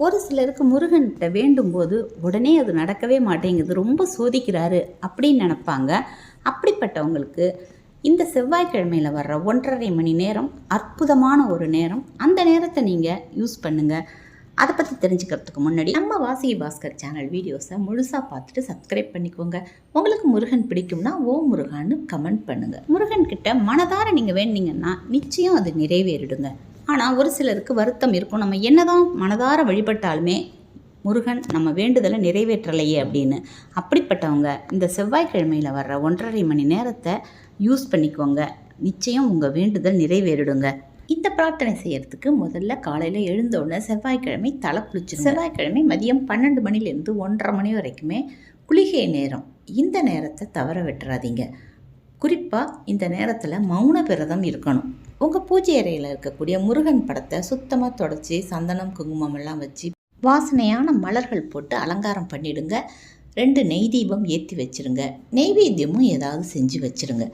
ஒரு சிலருக்கு முருகன்கிட்ட வேண்டும் போது உடனே அது நடக்கவே மாட்டேங்குது ரொம்ப சோதிக்கிறாரு அப்படின்னு நினப்பாங்க. அப்படிப்பட்டவங்களுக்கு இந்த செவ்வாய்க்கிழமையில் வர்ற ஒன்றரை மணி நேரம் அற்புதமான ஒரு நேரம். அந்த நேரத்தை நீங்கள் யூஸ் பண்ணுங்கள் அதை பற்றி தெரிஞ்சுக்கிறதுக்கு முன்னாடி நம்ம வாசகி பாஸ்கர் சேனல் வீடியோஸை முழுசாக பார்த்துட்டு சப்ஸ்கிரைப் பண்ணிக்கோங்க. உங்களுக்கு முருகன் பிடிக்கும்னா ஓ முருகான்னு கமெண்ட் பண்ணுங்கள் முருகன்கிட்ட மனதார நீங்கள் வேண்டிங்கன்னா நிச்சயம் அது நிறைவேறிடுங்க. ஆனால் ஒரு சிலருக்கு வருத்தம் இருக்கும். நம்ம என்னதான் மனதார வழிபட்டாலுமே முருகன் நம்ம வேண்டுதலை நிறைவேற்றலையே அப்படின்னு. அப்படிப்பட்டவங்க இந்த செவ்வாய்க்கிழமையில் வர்ற ஒன்றரை மணி நேரத்தை யூஸ் பண்ணிக்கோங்க. நிச்சயம் உங்கள் வேண்டுதல் நிறைவேறிடுங்க. இந்த பிரார்த்தனை செய்யறதுக்கு முதல்ல காலையில் எழுந்த உடனே செவ்வாய்க்கிழமை தலை குளிச்சு செவ்வாய்க்கிழமை மதியம் பன்னெண்டு மணிலேருந்து ஒன்றரை மணி வரைக்குமே குளிகை நேரம். இந்த நேரத்தை தவற விட்டுறாதீங்க. குறிப்பாக இந்த நேரத்தில் மௌன விரதம் இருக்கணும். உங்கள் பூஜை அறையில் இருக்கக்கூடிய முருகன் படத்தை சுத்தமாக தொடச்சி சந்தனம் குங்குமம் எல்லாம் வச்சு வாசனையான மலர்கள் போட்டு அலங்காரம் பண்ணிடுங்க. ரெண்டு நெய் தீபம் ஏற்றி வச்சுருங்க. நெய்வேத்தியமும் ஏதாவது செஞ்சு வச்சிருங்க.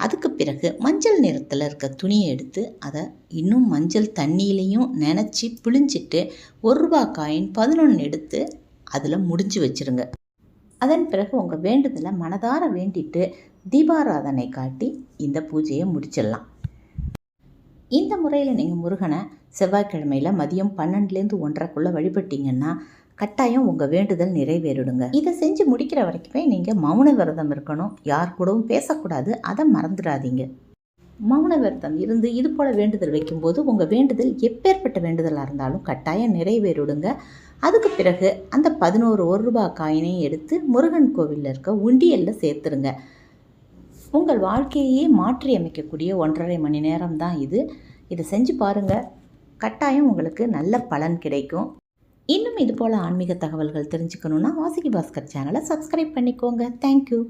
அதுக்கு பிறகு மஞ்சள் நிறத்தில் இருக்க துணியை எடுத்து அதை இன்னும் மஞ்சள் தண்ணியிலையும் நினச்சி பிழிஞ்சிட்டு ஒரு ரூபா காயின் பதினொன்று எடுத்து அதில் முடிஞ்சு வச்சிருங்க. அதன் பிறகு உங்கள் வேண்டுதலை மனதார வேண்டிட்டு தீபாராதனை காட்டி இந்த பூஜையை முடிச்சிடலாம். இந்த முறையில் நீங்கள் முருகனை செவ்வாய்க்கிழமையில் மதியம் பன்னெண்டுலேருந்து ஒன்றரைக்குள்ளே வழிபட்டீங்கன்னா கட்டாயம் உங்கள் வேண்டுதல் நிறைவேறிடுங்க. இதை செஞ்சு முடிக்கிற வரைக்குமே நீங்கள் மௌன விரதம் இருக்கணும். யார் கூடவும் பேசக்கூடாது. அதை மறந்துடாதீங்க. மௌன விரதம் இருந்து இது போல் வேண்டுதல் வைக்கும்போது உங்கள் வேண்டுதல் எப்பேற்பட்ட வேண்டுதலாக இருந்தாலும் கட்டாயம் நிறைவேறிடுங்க. அதுக்கு பிறகு அந்த பதினோரு ஒரு ரூபா காயினையும் எடுத்து முருகன் கோவிலில் இருக்க உண்டியலில் சேர்த்துருங்க. உங்கள் வாழ்க்கையே மாற்றி அமைக்கக்கூடிய ஒன்றரை மணி நேரம் தான் இது. இதை செஞ்சு பாருங்கள் கட்டாயம் உங்களுக்கு நல்ல பலன் கிடைக்கும். இன்னும் இது போல் ஆன்மீக தகவல்கள் தெரிஞ்சுக்கணுன்னா வாசுகி பாஸ்கர் சேனலை சப்ஸ்கிரைப் பண்ணிக்கோங்க. தேங்க்யூ